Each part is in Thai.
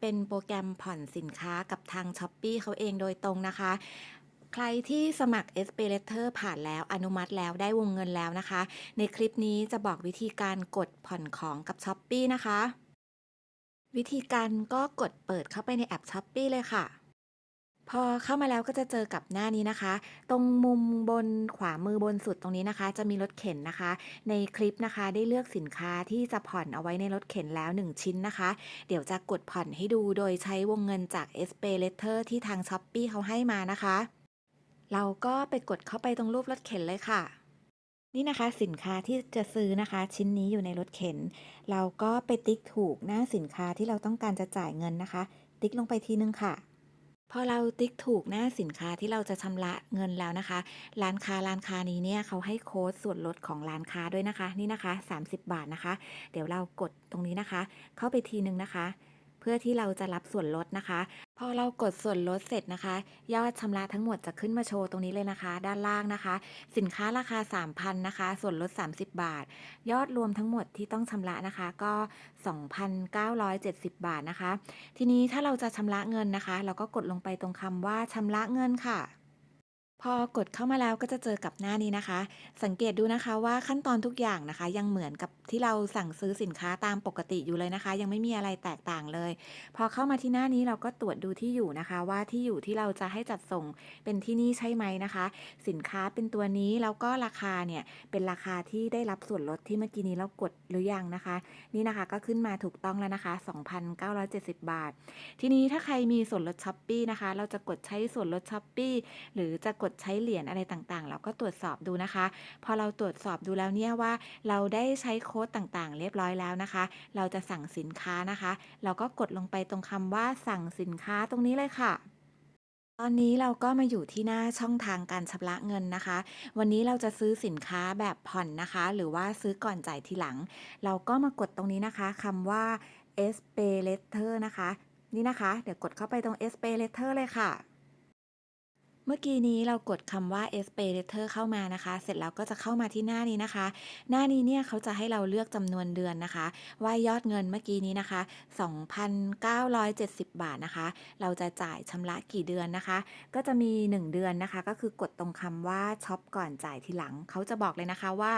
เป็นโปรแกรมผ่อนสินค้ากับทาง s h อ p e e เขาเองโดยตรงนะคะ ใครที่สมัคร s p a y Letter ผ่านแล้วอนุมัติแล้วได้วงเงินแล้วนะคะ ในคลิปนี้จะบอกวิธีการกดผ่อนของกับ s h อ p e e นะคะ วิธีการก็กดเปิดเข้าไปในแอป s h อ p e e เลยค่ะ พอเข้ามาแล้วก็จะเจอกับหน้านี้นะคะ ตรงมุมบนขวามือบนสุดตรงนี้นะคะ จะมีรถเข็นนะคะ ในคลิปนะคะได้เลือกสินค้าที่จะผ่อนเอาไว้ในรถเข็นแล้ว 1 ชิ้นนะคะ เดี๋ยวจะกดผ่อนให้ดูโดยใช้วงเงินจาก s p a y Letter ที่ทาง Shopee เขาให้มานะคะ เราก็ไปกดเข้าไปตรงรูปรถเข็นเลยค่ะนี่นะคะสินค้าที่จะซื้อนะคะ ชิ้นนี้อยู่ในรถเข็น เราก็ไปติ๊กถูกหน้าสินค้าที่เราต้องการจะจ่ายเงินนะคะ ติ๊กลงไปทีนึงค่ะ พอเราติ๊กถูกหน้าสินค้าที่เราจะชำระเงินแล้วนะคะ ร้านค้าร้านค้านี้เนี่ยเขาให้โค้ดส่วนลดของร้านค้าด้วยนะคะ นี่นะคะ 30 บาทนะคะ เดี๋ยวเรากดตรงนี้นะคะ เข้าไปทีนึงนะคะ เพื่อที่เราจะรับส่วนลดนะคะ พอเรากดส่วนลดเสร็จนะคะ ยอดชำระทั้งหมดจะขึ้นมาโชว์ตรงนี้เลยนะคะ ด้านล่างนะคะ สินค้าราคา 3,000นะคะ ส่วนลด 30 บาท ยอดรวมทั้งหมดที่ต้องชำระนะคะ ก็ 2,970 บาทนะคะ ทีนี้ถ้าเราจะชำระเงินนะคะ เราก็กดลงไปตรงคำว่าชำระเงินค่ะ พอกดเข้ามาแล้วก็จะเจอกับหน้านี้นะคะ สังเกตดูนะคะว่าขั้นตอนทุกอย่างนะคะ ยังเหมือนกับที่เราสั่งซื้อสินค้าตามปกติอยู่เลยนะคะ ยังไม่มีอะไรแตกต่างเลย พอเข้ามาที่หน้านี้เราก็ตรวจดูที่อยู่นะคะ ว่าที่อยู่ที่เราจะให้จัดส่งเป็นที่นี่ใช่ไหมนะคะ สินค้าเป็นตัวนี้แล้วก็ราคาเนี่ยเป็นราคาที่ได้รับส่วนลดที่เมื่อกี้นี้เรากดหรือยังนะคะ นี่นะคะก็ขึ้นมาถูกต้องแล้วนะคะ 2,970 บาท ทีนี้ถ้าใครมีส่วนลดช้อปปี้นะคะ เราจะกดใช้ส่วนลดช้อปปี้หรือจะกดใช้เหรียญอะไรต่างๆ เราก็ตรวจสอบดูนะคะ พอเราตรวจสอบดูแล้วเนี่ยว่า เราได้ใช้โค้ดต่างๆ เรียบร้อยแล้วนะคะ เราจะสั่งสินค้านะคะ เราก็กดลงไปตรงคำว่าสั่งสินค้าตรงนี้เลยค่ะตอนนี้เราก็มาอยู่ที่หน้าช่องทางการชำระเงินนะคะ วันนี้เราจะซื้อสินค้าแบบผ่อนนะคะ หรือว่าซื้อก่อนจ่ายทีหลัง เราก็มากดตรงนี้นะคะคำว่า s pay letter นะคะ นี่นะคะ เดี๋ยวกดเข้าไปตรง s pay letter เลยค่ะ เมื่อกี้นี้เรากดคำว่า s pay letter เข้ามานะคะ เสร็จแล้วก็จะเข้ามาที่หน้านี้นะคะ หน้านี้เนี่ยเขาจะให้เราเลือกจำนวนเดือนนะคะ ว่ายอดเงินเมื่อกี้นี้นะคะ 2,970 บาทนะคะ เราจะจ่ายชำระกี่เดือนนะคะ ก็จะมี 1 เดือนนะคะ ก็คือกดตรงคำว่าช็อปก่อนจ่ายทีหลัง เขาจะบอกเลยนะคะว่า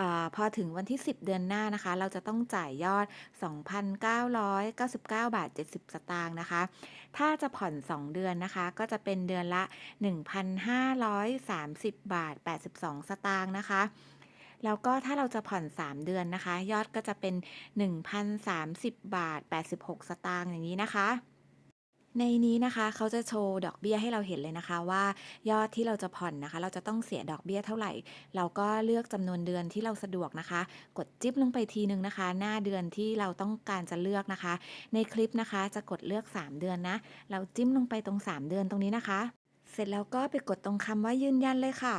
อพอถึงวันที่ 10 เดือนหน้านะคะ เราจะต้องจ่ายยอด 2,999 บาท 70 สตางค์นะคะ ถ้าจะผ่อน 2 เดือนนะคะ ก็จะเป็นเดือนละ 1,530 บาท 82 สตางค์นะคะแล้วก็ถ้าเราจะผ่อน 3 เดือนนะคะ ยอดก็จะเป็น 1,030 บาท 86 สตางค์อย่างนี้นะคะ ในนี้นะคะเขาจะโชว์ดอกเบี้ยให้เราเห็นเลยนะคะ ว่ายอดที่เราจะผ่อนนะคะ เราจะต้องเสียดอกเบี้ยเท่าไหร่ เราก็เลือกจำนวนเดือนที่เราสะดวกนะคะ กดจิ๊บลงไปทีนึงนะคะ หน้าเดือนที่เราต้องการจะเลือกนะคะ ในคลิปนะคะจะกดเลือก 3 เดือนนะ เราจิ้มลงไปตรง 3 เดือนตรงนี้นะคะ เสร็จแล้วก็ไปกดตรงคำว่ายืนยันเลยค่ะ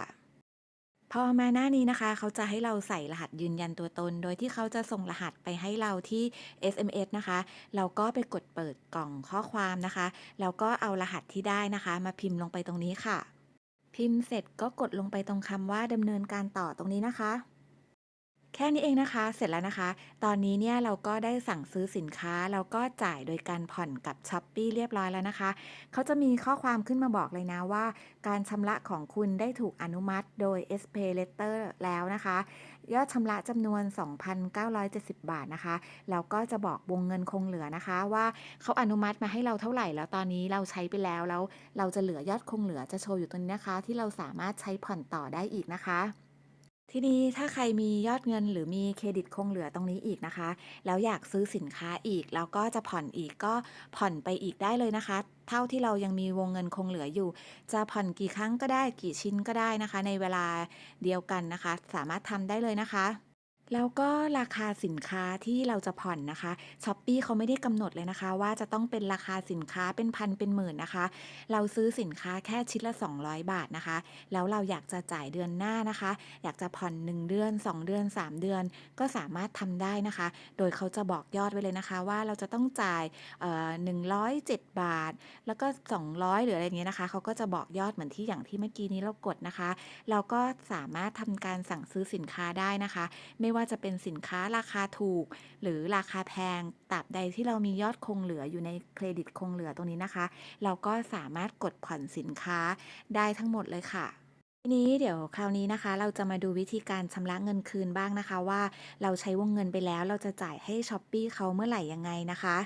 พอมาหน้านี้นะคะ เขาจะให้เราใส่รหัสยืนยันตัวตน โดยที่เขาจะส่งรหัสไปให้เราที่ SMS นะคะ เราก็ไปกดเปิดกล่องข้อความนะคะ แล้วก็เอารหัสที่ได้นะคะ มาพิมพ์ลงไปตรงนี้ค่ะ พิมพ์เสร็จก็กดลงไปตรงคำว่าดำเนินการต่อตรงนี้นะคะ แค่นี้เองนะคะ เสร็จแล้วนะคะ ตอนนี้เนี่ยเราก็ได้สั่งซื้อสินค้า แล้วก็จ่ายโดยการผ่อนกับ s h อ p e e เรียบร้อยแล้วนะคะ เขาจะมีข้อความขึ้นมาบอกเลยนะว่า การชำระของคุณได้ถูกอนุมัติโดย s pay letter แล้วนะคะ ยอดชำระจำนวน 2,970 บาทนะคะ แล้วก็จะบอกวงเงินคงเหลือนะคะ ว่าเขาอนุมัติมาให้เราเท่าไหร่ แล้วตอนนี้เราใช้ไปแล้วแล้ว เราจะเหลือยอดคงเหลือจะโชว์อยู่ตรงนี้นะคะ ที่เราสามารถใช้ผ่อนต่อได้อีกนะคะ ทีนี้ถ้าใครมียอดเงินหรือมีเครดิตคงเหลือตรงนี้อีกนะคะ แล้วอยากซื้อสินค้าอีก แล้วก็จะผ่อนอีกก็ผ่อนไปอีกได้เลยนะคะ เท่าที่เรายังมีวงเงินคงเหลืออยู่ จะผ่อนกี่ครั้งก็ได้กี่ชิ้นก็ได้นะคะ ในเวลาเดียวกันนะคะ สามารถทำได้เลยนะคะ แล้วก็ราคาสินค้าที่เราจะผ่อนนะคะช้อปปีเขาไม่ได้กำหนดเลยนะคะ ว่าจะต้องเป็นราคาสินค้าเป็นพันเป็นหมื่นนะคะ เราซื้อสินค้าแค่ชิ้นละ 200 บาทนะคะ แล้วเราอยากจะจ่ายเดือนหน้านะคะ อยากจะผ่อน 1 เดือน 2 เดือน 3 เดือน ก็สามารถทำได้นะคะ โดยเขาจะบอกยอดไว้เลยนะคะ ว่าเราจะต้องจ่ายเอ่อ107บาท แล้วก็ 200 หรืออะไรเงี้ยนะคะเขาก็จะบอกยอดเหมือนที่อย่างที่เมื่อกี้นี้เรากดนะคะ เราก็สามารถทำการสั่งซื้อสินค้าได้นะคะ ไม่ว่าจะเป็นสินค้าราคาถูก หรือราคาแพงตราบใดที่เรามียอดคงเหลืออยู่ในเครดิตคงเหลือตรงนี้นะคะ เราก็สามารถกดผ่อนสินค้าได้ทั้งหมดเลยค่ะทีนี้เดี๋ยวคราวนี้นะคะ เราจะมาดูวิธีการชำระเงินคืนบ้างนะคะ ว่าเราใช้วงเงินไปแล้วเราจะจ่ายให้ช้อปปี้เขาเมื่อไหร่ยังไงนะคะ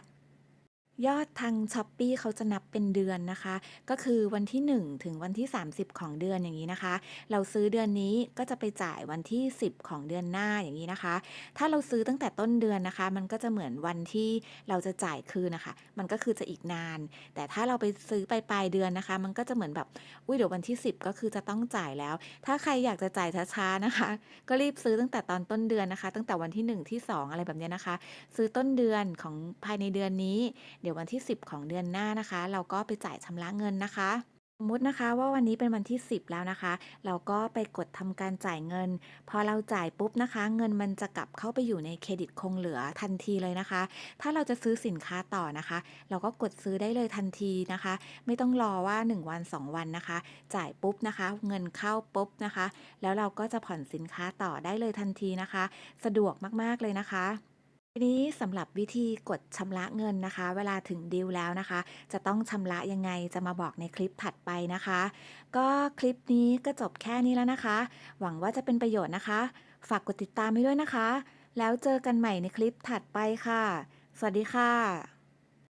ยอดทาง Shopee เขาจะนับเป็นเดือนนะคะ ก็คือวันที่ 1 ถึงวันที่ 30 ของเดือนอย่างนี้นะคะ เราซื้อเดือนนี้ก็จะไปจ่ายวันที่ 10 ของเดือนหน้าอย่างนี้นะคะ ถ้าเราซื้อตั้งแต่ต้นเดือนนะคะ มันก็จะเหมือนวันที่เราจะจ่ายคืนนะคะ มันก็คือจะอีกนาน แต่ถ้าเราไปซื้อไปปลายเดือนนะคะ มันก็จะเหมือนแบบอุ้ยเดี๋ยววันที่ 10 ก็คือจะต้องจ่ายแล้ว ถ้าใครอยากจะจ่ายช้าๆนะคะ ก็รีบซื้อตั้งแต่ตอนต้นเดือนนะคะ ตั้งแต่วันที่ 1 ที่ 2 อะไรแบบเนี้ยนะคะ ซื้อต้นเดือนของภายในเดือนนี้เดี๋ยววันที่ 10 ของเดือนหน้านะคะ เราก็ไปจ่ายชำระเงินนะคะสมมตินะคะว่าวันนี้เป็นวันที่ 10 แล้วนะคะ เราก็ไปกดทำการจ่ายเงิน พอเราจ่ายปุ๊บนะคะ เงินมันจะกลับเข้าไปอยู่ในเครดิตคงเหลือทันทีเลยนะคะ ถ้าเราจะซื้อสินค้าต่อนะคะ เราก็กดซื้อได้เลยทันทีนะคะ ไม่ต้องรอว่า 1 วัน 2 วันนะคะ จ่ายปุ๊บนะคะ เงินเข้าปุ๊บนะคะ แล้วเราก็จะผ่อนสินค้าต่อได้เลยทันทีนะคะ สะดวกมากๆเลยนะคะ ทีนี้สำหรับวิธีกดชำระเงินนะคะ เวลาถึงดิวแล้วนะคะ จะต้องชำระยังไงจะมาบอกในคลิปถัดไปนะคะ ก็คลิปนี้ก็จบแค่นี้แล้วนะคะ หวังว่าจะเป็นประโยชน์นะคะ ฝากกดติดตามให้ด้วยนะคะ แล้วเจอกันใหม่ในคลิปถัดไปค่ะ สวัสดีค่ะ